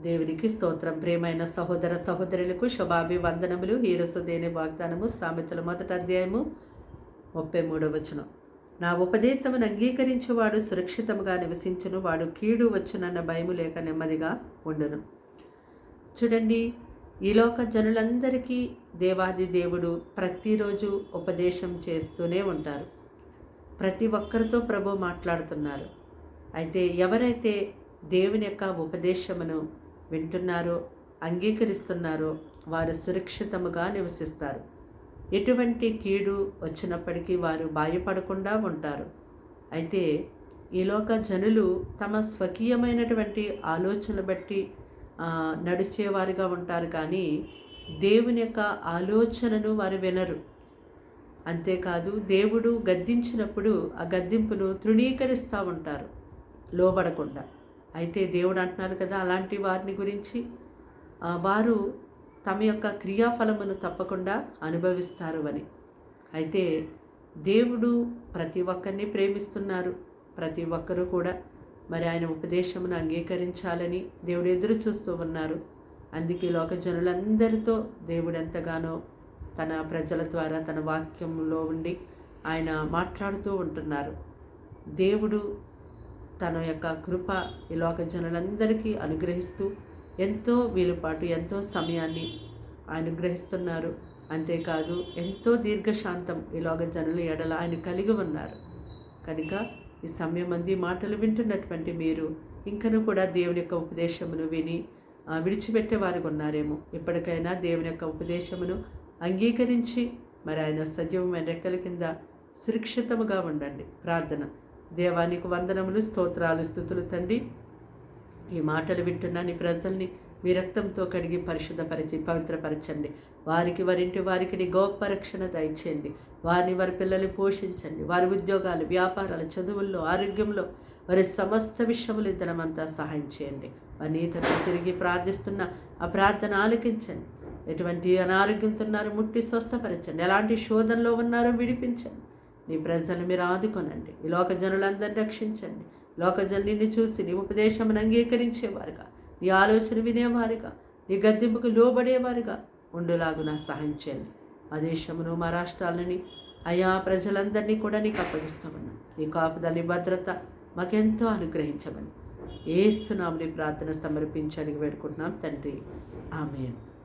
దేవునికి స్తోత్రం. ప్రేమైన సహోదర సహోదరులకు శుభాభివందనములు. హీరసు దేని వాగ్దానము? సామెతల మొదటి అధ్యాయము ముప్పై మూడవ వచనం. నా ఉపదేశమును అంగీకరించువాడు సురక్షితముగా నివసించును వాడు కీడు వచ్చునన్న భయము లేక నెమ్మదిగా ఉండును. చూడండి ఈ లోక జనులందరికీ దేవాది దేవుడు ప్రతిరోజు ఉపదేశం చేస్తూనే ఉంటారు. ప్రతి ఒక్కరితో ప్రభు మాట్లాడుతున్నారు. అయితే ఎవరైతే దేవుని యొక్క ఉపదేశమును వింటున్నారో అంగీకరిస్తున్నారో వారు సురక్షితముగా నివసిస్తారు. ఎటువంటి కీడు వచ్చినప్పటికీ వారు భయపడకుండా ఉంటారు. అయితే ఈలోక జనులు తమ స్వకీయమైనటువంటి ఆలోచనలు బట్టి నడిచేవారుగా ఉంటారు కానీ దేవుని యొక్క ఆలోచనను వారు వినరు. అంతేకాదు దేవుడు గద్దించినప్పుడు ఆ గద్దింపును తృణీకరిస్తూ ఉంటారు లోబడకుండా. అయితే దేవుడు అంటున్నారు కదా అలాంటి వారిని గురించి వారు తమ యొక్క క్రియాఫలమును తప్పకుండా అనుభవిస్తారు అని. అయితే దేవుడు ప్రతి ఒక్కరిని ప్రేమిస్తున్నారు ప్రతి ఒక్కరూ కూడా మరి ఆయన ఉపదేశమును అంగీకరించాలని దేవుడు ఎదురు చూస్తూ ఉన్నారు. అందుకే లోక జనులందరితో దేవుడు ఎంతగానో తన ప్రజల ద్వారా తన వాక్యంలో ఉండి ఆయన మాట్లాడుతూ ఉంటున్నారు. దేవుడు తన యొక్క కృప ఈ లోక జనులందరికీ అనుగ్రహిస్తూ ఎంతో వీలుపాటు ఎంతో సమయాన్ని అనుగ్రహిస్తున్నారు. అంతేకాదు ఎంతో దీర్ఘశాంతం ఈ లోక జనుల ఎడల ఆయన కలిగి ఉన్నారు. కనుక ఈ సమయం మంది మాటలు వింటున్నటువంటి మీరు ఇంకను కూడా దేవుని యొక్క ఉపదేశమును విని విడిచిపెట్టే వారికి ఉన్నారేమో. ఇప్పటికైనా దేవుని యొక్క ఉపదేశమును అంగీకరించి మరి ఆయన సజీవమైన రెక్కల కింద సురక్షితముగా ఉండండి. ప్రార్థన. దేవానికి వందనములు స్తోత్రాలు స్థుతులు తండ్రి. ఈ మాటలు వింటున్న నీ ప్రజల్ని మీ రక్తంతో కడిగి పరిశుద్ధపరిచి పవిత్రపరచండి. వారికి వారింటి వారికి నీ గొప్ప రక్షణ దయచేయండి. వారిని వారి పిల్లల్ని పోషించండి. వారి ఉద్యోగాలు వ్యాపారాలు చదువుల్లో ఆరోగ్యంలో వారి సమస్త విషయములు ఇద్దరమంతా సహాయం చేయండి. వారిని నీతను తిరిగి ప్రార్థిస్తున్న ఆ ప్రార్థన ఆలకించండి. ఎటువంటి అనారోగ్యంతో ఉన్నారో ముట్టి స్వస్థపరచండి. ఎలాంటి శోధనలో ఉన్నారో విడిపించండి. నీ ప్రజలను మీరు ఆదుకొనండి. ఈ లోక జనులందరినీ రక్షించండి. లోక జనుని చూసి నీ ఉపదేశమును అంగీకరించేవారుగా. నీ ఆలోచన వినేవారుగా. నీ గద్దెంపుకు లోబడేవారుగా. ఉండులాగున సహాయం చేయండి. మా దేశమును మా రాష్ట్రాలని అయా ప్రజలందరినీ కూడా నీకు అప్పగిస్తామన్నా. నీ కాపుదలి భద్రత మాకెంతో అనుగ్రహించమని. ఏసునామని ప్రార్థన సమర్పించడానికి వేడుకుంటున్నాం. తండ్రి ఆమెను.